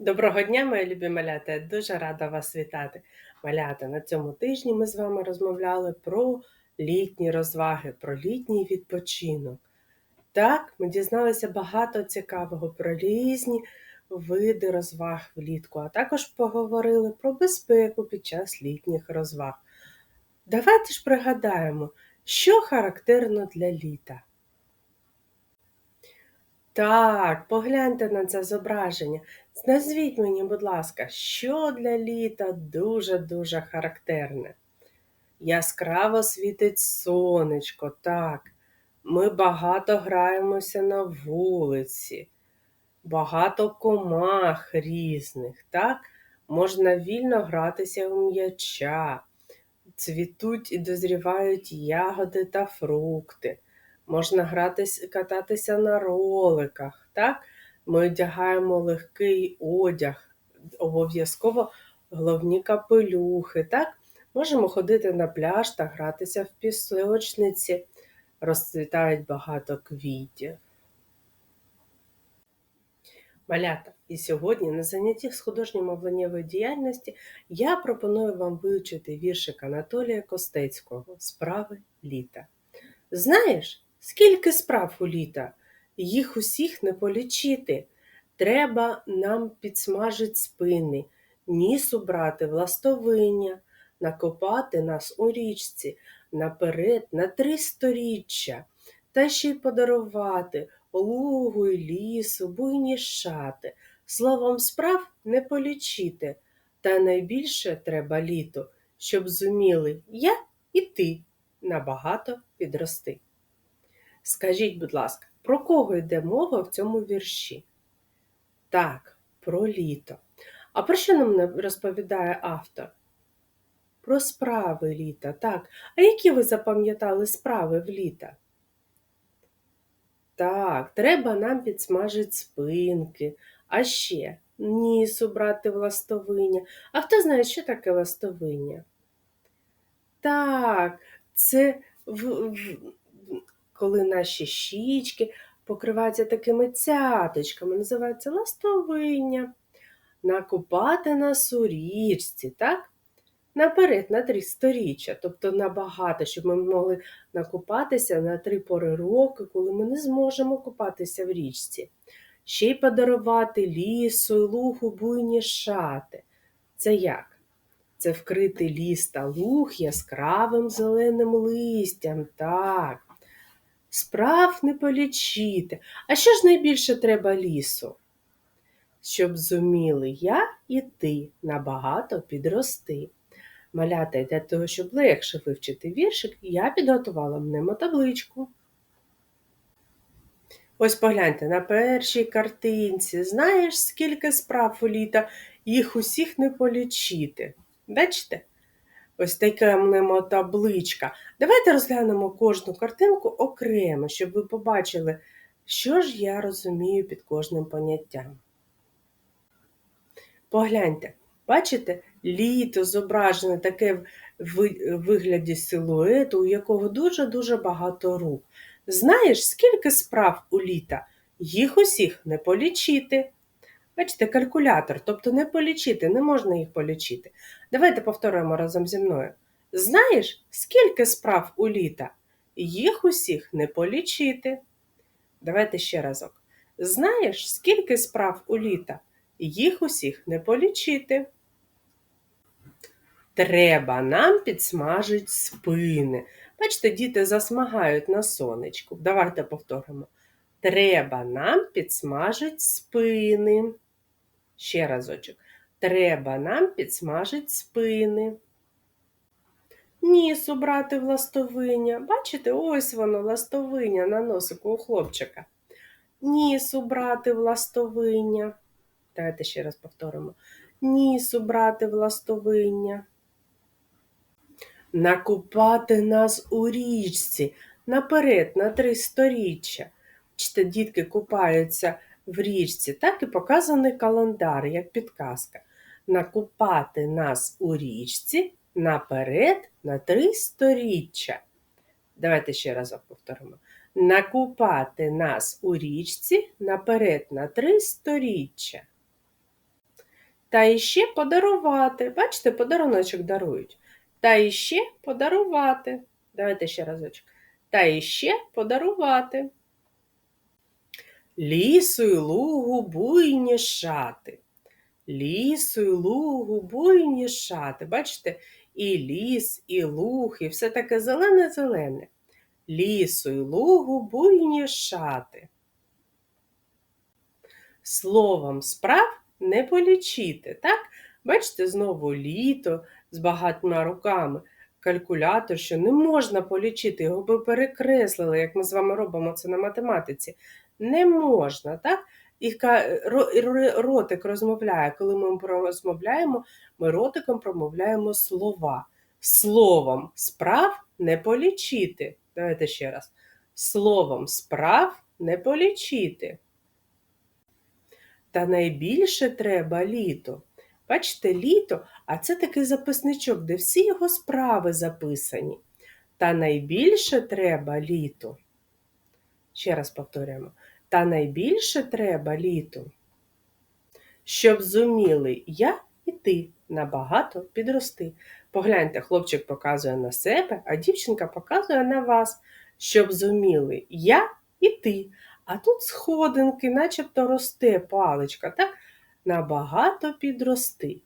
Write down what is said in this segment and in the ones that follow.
Доброго дня, мої любі малята! Я дуже рада вас вітати. Малята, на цьому тижні ми з вами розмовляли про літні розваги, про літній відпочинок. Так, ми дізналися багато цікавого про різні види розваг влітку, а також поговорили про безпеку під час літніх розваг. Давайте ж пригадаємо, що характерно для літа. Так, погляньте на це зображення. Назвіть мені, будь ласка, що для літа дуже-дуже характерне. Яскраво світить сонечко, так. Ми багато граємося на вулиці, багато комах різних, так? Можна вільно гратися у м'яча, цвітуть і дозрівають ягоди та фрукти можна гратись, кататися на роликах. так? Ми одягаємо легкий одяг, обов'язково головні капелюхи. так? Можемо ходити на пляж та гратися в пісочниці, розцвітають багато квітів. Малята, і сьогодні на занятті з художньо-мовленнєвої діяльності я пропоную вам вивчити віршик Анатолія Костецького Справи літа. Знаєш, Скільки справ у літа, їх усіх не полічити. Треба нам підсмажить спини, ніс убрати властовиння, накопати нас у річці наперед на три сторіччя, та ще й подарувати лугу й лісу, буйні шати. Словом справ не полічити. Та найбільше треба літо, щоб зуміли я і ти набагато підрости. Скажіть, будь ласка, про кого йде мова в цьому вірші? Так, про літо. А про що нам розповідає автор? Про справи літа, так. А які ви запам'ятали справи в літа? Так, треба нам підсмажити спинки, а ще ніс убрати в ластовиння. А хто знає, що таке ластовиння? Так, це в, в, коли наші щічки покриваються такими цяточками, називається ластовиння. Накупати нас у річці, так? Наперед, на три сторіччя, тобто набагато, щоб ми могли накупатися на три пори року, коли ми не зможемо купатися в річці. Ще й подарувати лісу, луху буйні шати. Це як? Це вкрити ліс та луг яскравим зеленим листям. Так. Справ не полічити. А що ж найбільше треба лісу? Щоб зуміли я і ти набагато підрости. Малята для того, щоб легше вивчити віршик, я підготувала мнемотабличку. Ось погляньте, на першій картинці. Знаєш, скільки справ у літа, їх усіх не полічити. Бачите? Ось таке табличка. Давайте розглянемо кожну картинку окремо, щоб ви побачили, що ж я розумію під кожним поняттям. Погляньте, бачите, літо зображене таке в вигляді силуету, у якого дуже-дуже багато рук. Знаєш, скільки справ у літа? Їх усіх не полічити. Бачите, калькулятор, тобто не полічити, не можна їх полічити. Давайте повторимо разом зі мною. Знаєш, скільки справ у літа? Їх усіх не полічити. Давайте ще разок. Знаєш, скільки справ у літа? Їх усіх не полічити. Треба нам підсмажить спини. Бачите, діти засмагають на сонечку. Давайте повторимо. Треба нам підсмажить спини. Ще разочок. Треба нам підсмажить спини. Ніс убрати в ластовиня. Бачите, ось воно ластовиня на носику у хлопчика. Ніс убрати в ластовиня. Давайте ще раз повторимо. Ніс убрати в ластовиня. Накупати нас у річці наперед на три сторіччя. Чте, дітки купаються в річці, так і показаний календар, як підказка. Накупати нас у річці наперед на три сторіччя. Давайте ще разок повторимо. Накупати нас у річці наперед на три сторіччя. Та іще подарувати. Бачите, подаруночок дарують. Та іще подарувати. Давайте ще разочок. Та іще подарувати. Лісу й лугу буйні шати. Лісу й лугу буйні шати. Бачите, і ліс, і луг, і все таке зелене-зелене. Лісу й лугу буйні шати. Словом справ не полічити, так? Бачите, знову літо з багатьма руками. Калькулятор, що не можна полічити, його би перекреслили, як ми з вами робимо це на математиці. Не можна, так? І ротик розмовляє. Коли ми розмовляємо, ми ротиком промовляємо слова. Словом справ не полічити. Давайте ще раз. Словом справ не полічити. Та найбільше треба літо. Бачите, літо, а це такий записничок, де всі його справи записані. Та найбільше треба літо. Ще раз повторюємо. Та найбільше треба літо. Щоб зуміли я і ти набагато підрости. Погляньте, хлопчик показує на себе, а дівчинка показує на вас. Щоб зуміли я і ти. А тут сходинки, начебто росте паличка, так? Набагато підрости.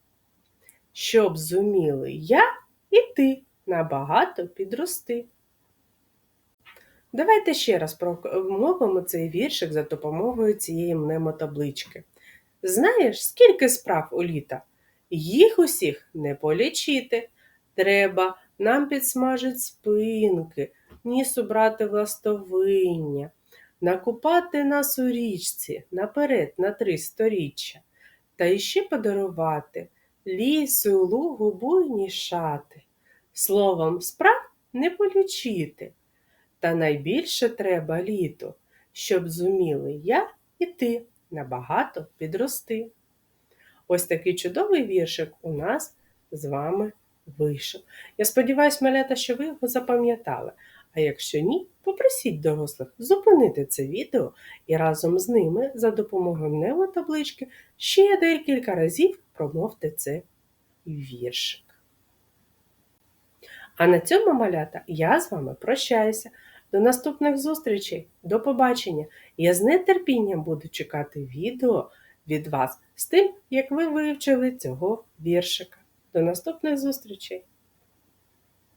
Щоб зуміли я і ти набагато підрости. Давайте ще раз промовимо цей віршик за допомогою цієї мнемотаблички. Знаєш, скільки справ у літа? Їх усіх не полічити. Треба нам підсмажить спинки, ніс убрати властовиння, накупати нас у річці наперед на три сторіччя, та іще подарувати лісу лугу буйні шати. Словом, справ не полічити. Та найбільше треба літо, щоб зуміли я і ти набагато підрости. Ось такий чудовий віршик у нас з вами вийшов. Я сподіваюся, малята, що ви його запам'ятали. А якщо ні, попросіть дорослих зупинити це відео і разом з ними за допомогою мнемотаблички ще декілька разів промовте це віршик. А на цьому малята я з вами прощаюся. До наступних зустрічей, до побачення! Я з нетерпінням буду чекати відео від вас з тим, як ви вивчили цього віршика. До наступних зустрічей!